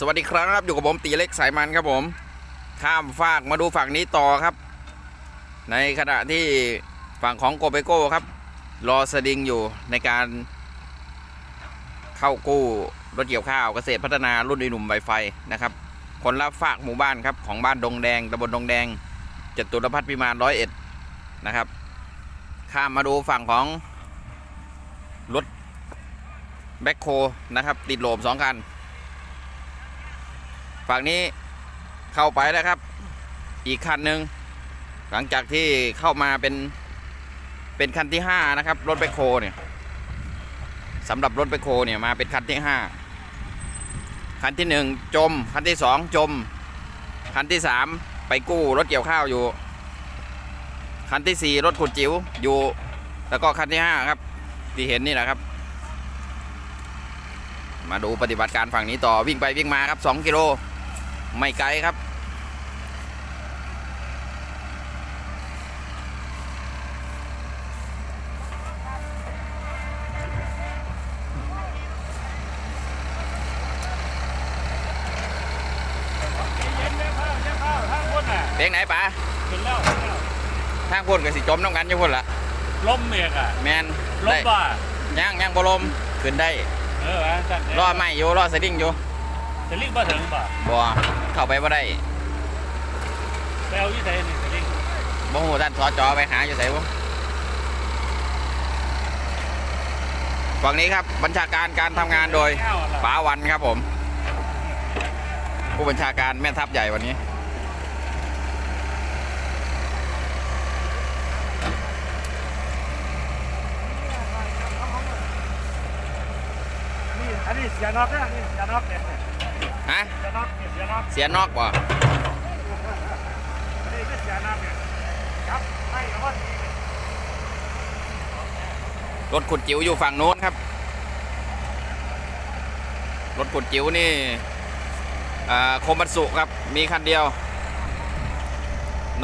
สวัสดีครับอยู่กับผมตีเล็กสายมันครับผม ข้ามฟากมาดูฝั่งนี้ต่อครับ ในขณะที่ฝั่งของโกเบโก้ครับ รอสดิงอยู่ในการ เข้ากู้รถเกี่ยวข้าวเกษตรพัฒนารุ่นอีหนุ่มไวไฟนะครับ คนรับฝากหมู่บ้านครับของบ้านดงแดงตำบลดงแดงจตุรพัฒน์พิมานร้อยเอ็ดนะครับ ข้ามมาดูฝั่งของรถแบ็คโคนะครับ ติดโลมสองคัน ฝั่งนี้เข้าไปแล้วครับ อีกคันหนึ่งหลังจากที่เข้ามาเป็นเป็นคันที่ห้านะครับ รถแบคโคเนี่ยสำหรับรถแบคโคเนี่ยมาเป็นคันที่ห้าคันที่หนึ่งจม คันที่สองจม คันที่สามไปกู้รถเกี่ยวข้าวอยู่ คันที่สี่รถขุดจิ๋วอยู่ แล้วก็คันที่ห้าครับ ที่เห็นนี่แหละครับ มาดูปฏิบัติการฝั่งนี้ต่อวิ่งไปวิ่งมาครับ2กิโล ไม่ไกลครับเย็นเนี่ยข้าวเนี่ยข้าวทางคนน่ะเพลงไหนปะขึ้นแล้วขึ้นแล้วทางพุ่นกับสิจมน้ำกันอยู่พุ่นละลมเมฆอะแมนลมได้บ่าย่างย่างบลมขึ้นได้ เออว่าจัดรอไม่อยู่รอสดิ้งอยู่ จะลิงบ่ถึงบ่บ่ เข้าไปบ่ได้แปลวยี่ไสนี่จะลิงบ่ฮู้ท่านสจไปหาอยู่ไสบ่ฝั่งนี้ครับบัญชาการการทำงานโดยแก้วอะไรป๋าวันครับผม ผู้บัญชาการแม่ทัพใหญ่วันนี้นี่อันนี้เสียน็อกนะนี่เสียน็อกเนี่ย ฮะเสียนอกเสียนอกเสียนอกบ่นี่คือเสียนอกเนี่ยครับไม่ครับว่ารถขุดจิ๋วอยู่ฝั่งโน้นครับ รถขุดจิ๋วนี่อ่าโคมัตสุครับ มีคันเดียว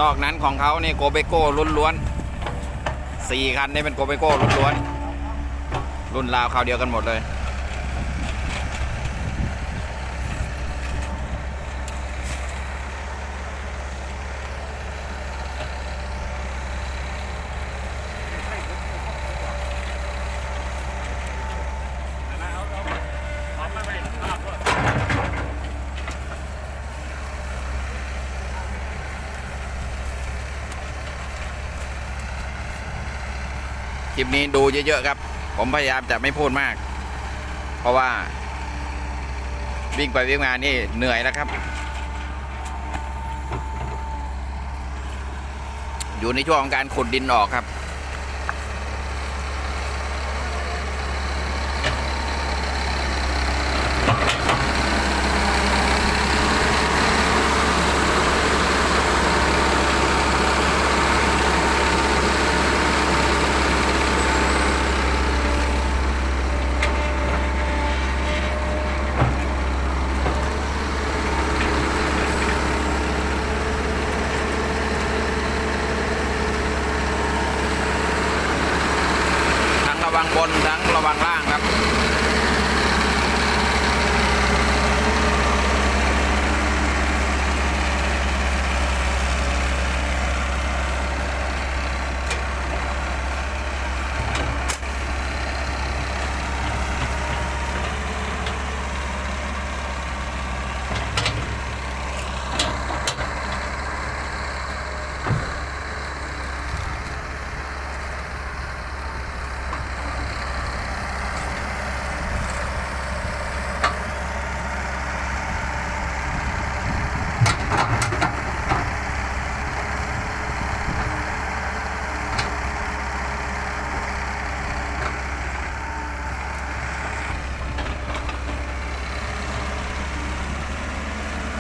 นอกนั้นของเขานี่โกเบโก้ล้วนๆสี่คันนี่เป็นโกเบโก้ล้วนๆรุ่นราวคราวเดียวกันหมดเลย เอาเอาเอาไม่ไม่ภาพด้วย ค ลิปนี้ดูเยอะๆครับ ผมพยายามจะไม่พูดมาก เพราะว่า วิ่งไปวิ่งมานี่เหนื่อยแล้วครับ อยู่ในช่วงของการขุดดินออกครับ ระวังบนทั้งระวังล่างครับ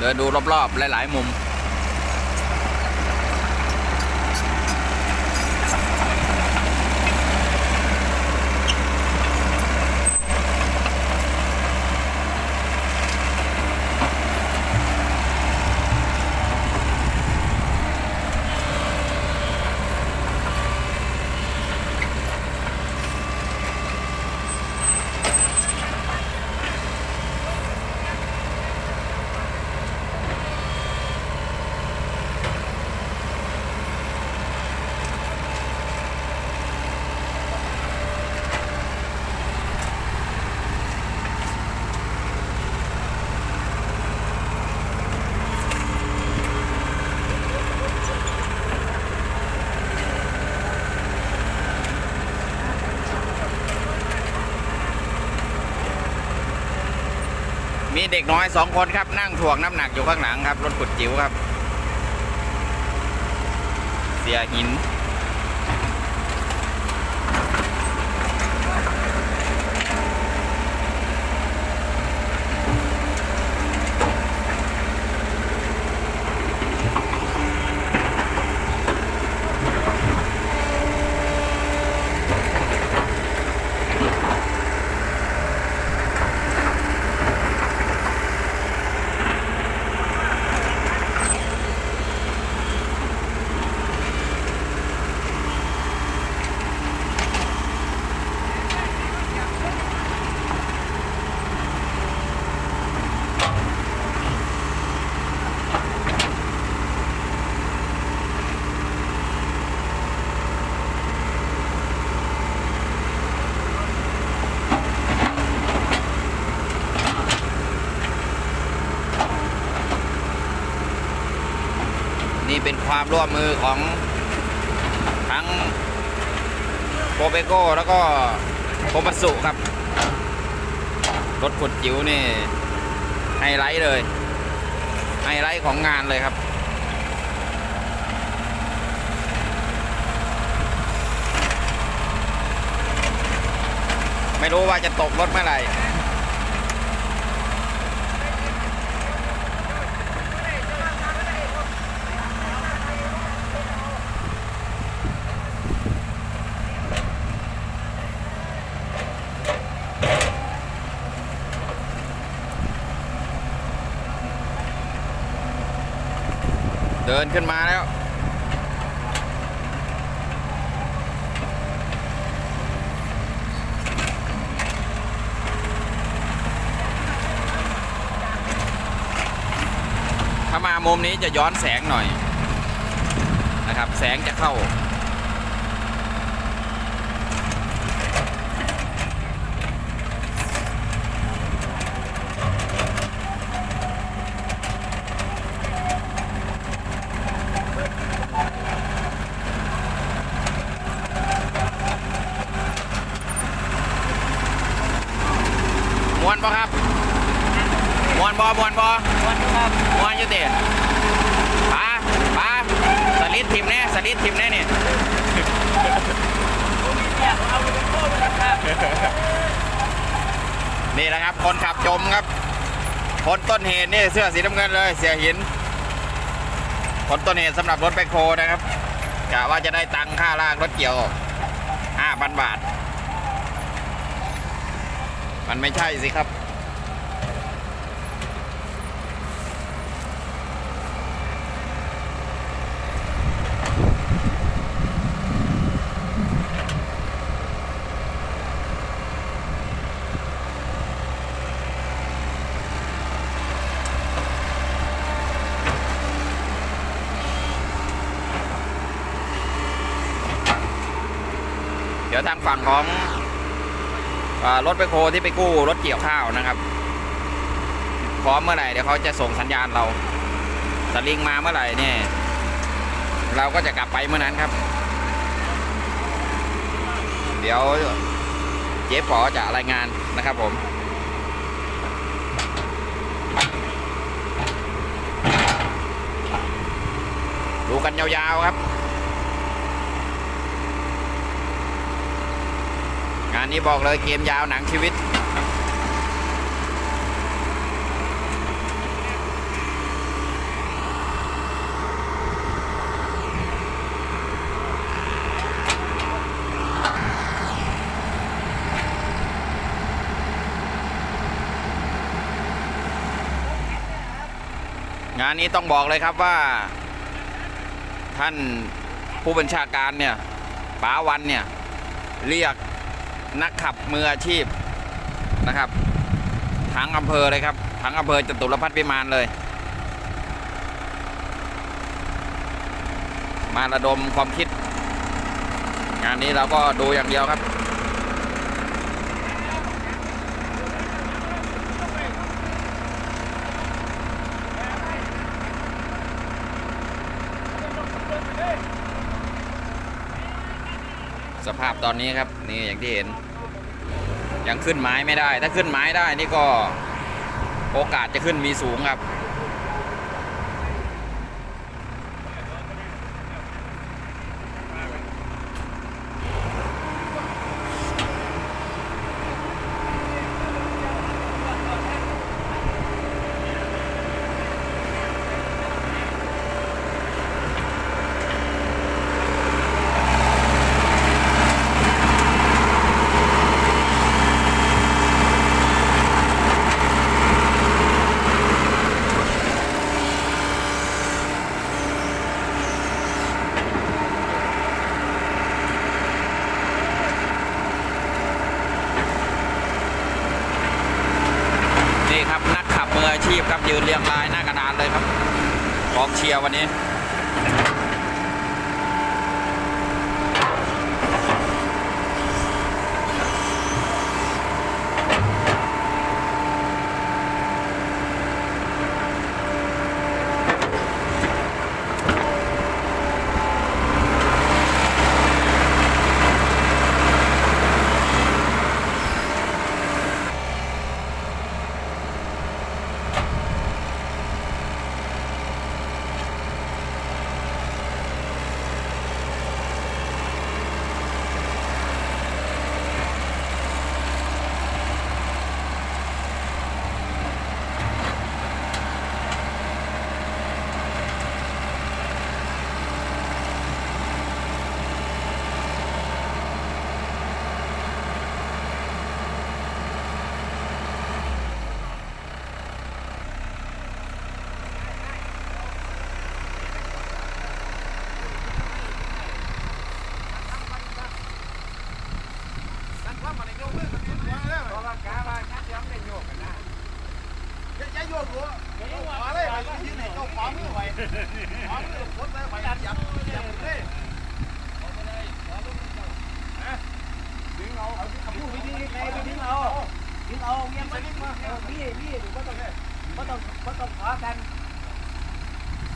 เดินดูรอบๆ หลาย ๆ มุม เด็กน้อยสองคนครับนั่งถ่วงน้ำหนักอยู่ข้างหลังครับ รถขุดจิ๋วครับ เสียหิน ความร่วมมือของทั้งโปเปโก้แล้วก็โคมัสุครับ รถขุดจิ๋วนี่ไฮไลท์เลย ไฮไลท์ของงานเลยครับไม่รู้ว่าจะตกรถเมื่อไหร่ เดิน ขึ้นมาแล้ว ถ้ามามุมนี้จะย้อนแสงหน่อยนะครับ แสงจะเข้า ปะครับมวนบอมวนบอวันครับมวนยู่เตะปาปาสลิดทีมแน่สลิดทีมแน่เนี่ยนี่แหละครับ คนขับจมครับ คนต้นเหตุนี่เสื้อสีน้ำเงินเลยเสียหิน คนต้นเหตุสำหรับรถแบคโฮนะครับกะว่าจะได้ตังค่าลากรถเกี่ยวห้าพันบาท มันไม่ใช่สิครับ เดี๋ยวทางฝั่งของ รถไปโคที่ไปกู้รถเกี่ยวข้าวนะครับ พร้อมเมื่อไหร่เดี๋ยวเขาจะส่งสัญญาณเราสลิงมาเมื่อไหร่เนี่ยเราก็จะกลับไปเมื่อนั้นครับ เดี๋ยวเจ๊ปอจะรายงานนะครับผมดูกันยาวๆครับ งา นนี้บอกเลยเกมยาวหนังชีวิต งานนี้ต้องบอกเลยครับว่า ท่านผู้บัญชาการเนี่ยป๋าวันเนี่ย เรียก นักขับมืออาชีพนะครับทั้งอำเภอเลยครับทั้งอำเภอจตุรพัฒน์พิมานเลย มาระดมความคิด งานนี้เราก็ดูอย่างเดียวครับสภาพตอนนี้ครับ นี่อย่างที่เห็น ยังขึ้นไม้ไม่ได้ ถ้าขึ้นไม้ได้นี่ก็โอกาสจะขึ้นมีสูงครับ นี่ครับนักขับมืออาชีพครับยืนเรียงรายหน้ากระดานเลยครับกอง เชียร์วันนี้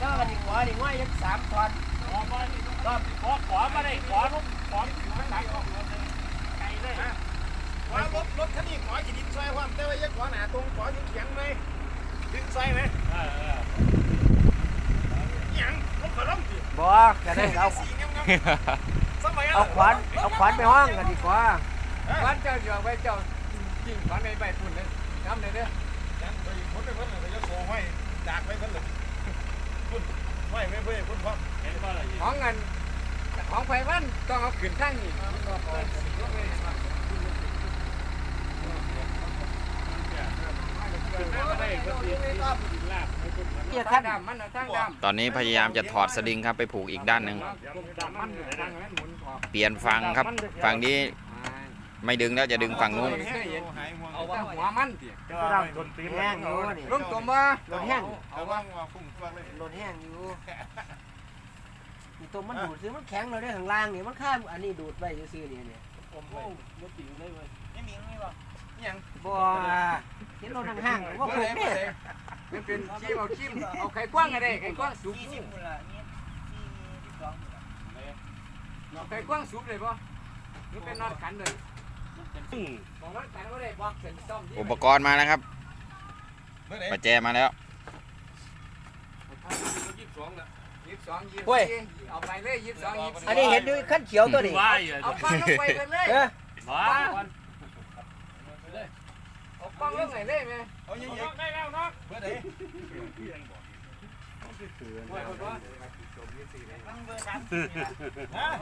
ก็กันดีกว่าดีว่ายังสามตอน ขอมาดิขอขอขอมาได้ขอรถขอไม่ได้ขอไกลเลย ว่ารถรถคันนี้ขอขีดินซอยความแต่ว่ายังขอหนาตรงขอยังเขียงไหมดินซอยไหม เออเออ ยังรถขอร่มสิ บอกจะได้เอาสีงามๆสมัยเอาขวานเอาขวานไปห้องกันดีกว่าขวัญเจ้าอยู่ไปเจ้าจริงขวัญในใบปุ่นเลยทำเลยเด้อยังไปพ้นไปพ้นเลยจะโซ่ห้อยจากไปพ้นเลยพุ่นห้อยไม่เพื่อพุ่นพร้อมเห็นว่าอะไรอีกของเงินของไฟวันต้องเอาขึ้นทั้งนี้ไม่ได้ก็ดี ลาบให้คนมันเนี่ยทาท่างนดำมันเอาทางดำตอนนี้พยายามจะถอดสลิงครับไปผูกอีกด้านหนึ่งดำมันทางนั้นหมุนออกเปลี่ยนฝั่งครับฝั่งนี้ไม่ดึงแล้วจะดึงฝั่งนู้นหายห่วงเอาว่าหัวมันสิก็โดนตีนแห้งอยู่นี่ลงตัวมารถแห้งเอาว่างว่าฟุ้งฟังเลยรถแห้งอยู่นี่ตัวมันดูดซื้อมันแข็งเลยได้ข้างล่างนี่มันข้ามอันนี้ดูดไปซื้อนี่เนี่ยผมเลยรถติ๋วเลยเว้ยไม่มีไม่หรอก ยังบ่เห็นรถห่างๆว่าผมเนี่ยมันเป็นขี้เอาขี้เอาไข่กว้างอะไรไข่กว้างสูบไข่กว้างสูบเลยป่ะมันเป็นนอนขันเลยมองนอนขันก็ได้บอกเส้นซ่อมอุปกรณ์มาแล้วครับเมื่อไหร่ประแจมาแล้วยี่สิบสองยี่สิบสี่เอาไปเลยยี่สิบสองยี่สิบสี่อันนี้เห็นด้วยขั้นเขียวตัวนี้ว่าอยู่เอาฟังลงไปกันเลยเออว่า เอาฟังลงไหนเลยไหมเอายังน้องได้แล้วน้องเมื่อร่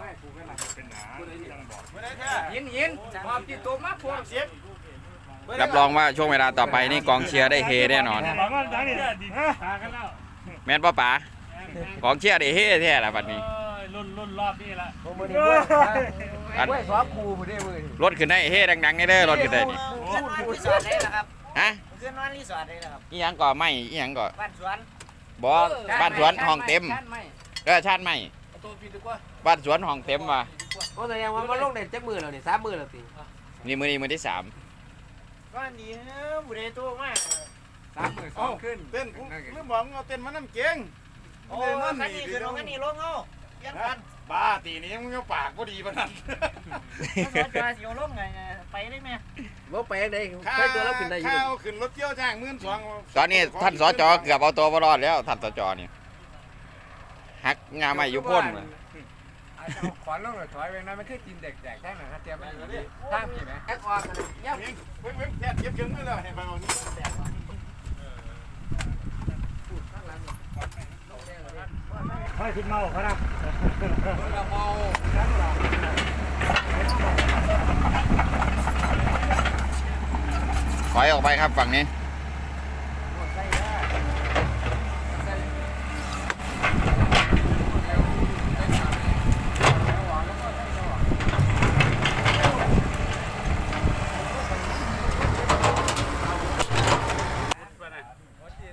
ไม่ผูกกันหนหนายังบอกเมื่อไหร่แท้ยินยินมอบที่ตัวมาพวงเสียบรับรองว่าช่วงเวลาต่อไปนี่กองเชียร์ได้เฮแน่นอน แม่นป้าป๋ากองเชียร์ได้เฮแท้ละบัดนี้รุ่นรุ่นรอบนี้ละ อัน เว้ยสอบครูบ่ได้เว้ยรถขึ้นได้เฮดังๆนี่เด้อรถขึ้นได้นี่ขึ้นนอนรีสอร์ทได้แล้วครับฮะขึ้นนอนรีสอร์ทได้แล้วครับอีหยังก่อไม่อีหยังก่อบ้านสวนบอบ้านสวนห้องเต็มไม่เออชาติไม่ตัวพี่ดีกว่าบ้านสวนห้องเต็มว่ะโอ้แสดงว่ามันลงได้จักมือแล้วนี่สามมือแล้วสินี่มือนี้มือที่สามก็นี่บุได้ตัวมากสามหมื่นสองขึ้นเต้นกูลืมบอกเอาเต้นมาน้ำเก่งโอ้คันนี้คือคันนี้ลงเอาเปลี่ยนกัน บ้าตีนี้มึงก็ปากก็ดีปะนั่นจอสิเอาลงไงไปได้ไหมบ่แปลกได้ค่อยตัวเราขึ้นได้อยู่ข้าวขึ้นรถเที่ยวจ้างหมื่นสองตอนนี้ท่านสจเกือบเอาตัวมารอดแล้วท่านสจนี่หักงาไม่ยุพ่นเลยเอาขวานลงหน่อยถอยไปนะมันคือกินแดกๆแค่ไหนครับเตรียมไว้อยู่ดีทางพี่ไหมแอคออกกันเลยเยี่ยมเว้ยเว้ยแค่เก็บเงินไว้แล้วให้ไปเอานี้แตกค่อยขึ้นเมาเขานะเราเมา ถอยออกไปครับฝั่งนี้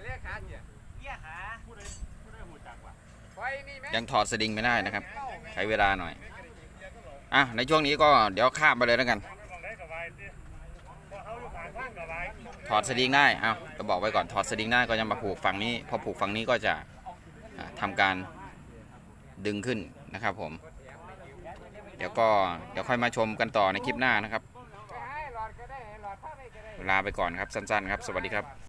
เลขขาเนี่ย เบี้ยขา ไฟนี่ไหม ยังถอดสลิงไม่ได้นะครับ ใช้เวลาหน่อย อะ ในช่วงนี้ก็เดี๋ยวข้ามไปเลยแล้วกัน ถอดสลิงได้ เอาจะบอกไว้ก่อน ถอดสลิงได้ก็จะมาผูกฝั่งนี้ พอผูกฝั่งนี้ก็จะอ่าทำการดึงขึ้นนะครับผม เดี๋ยวก็เดี๋ยวค่อยมาชมกันต่อในคลิปหน้านะครับลาไปก่อนครับสั้นๆครับ สวัสดีครับ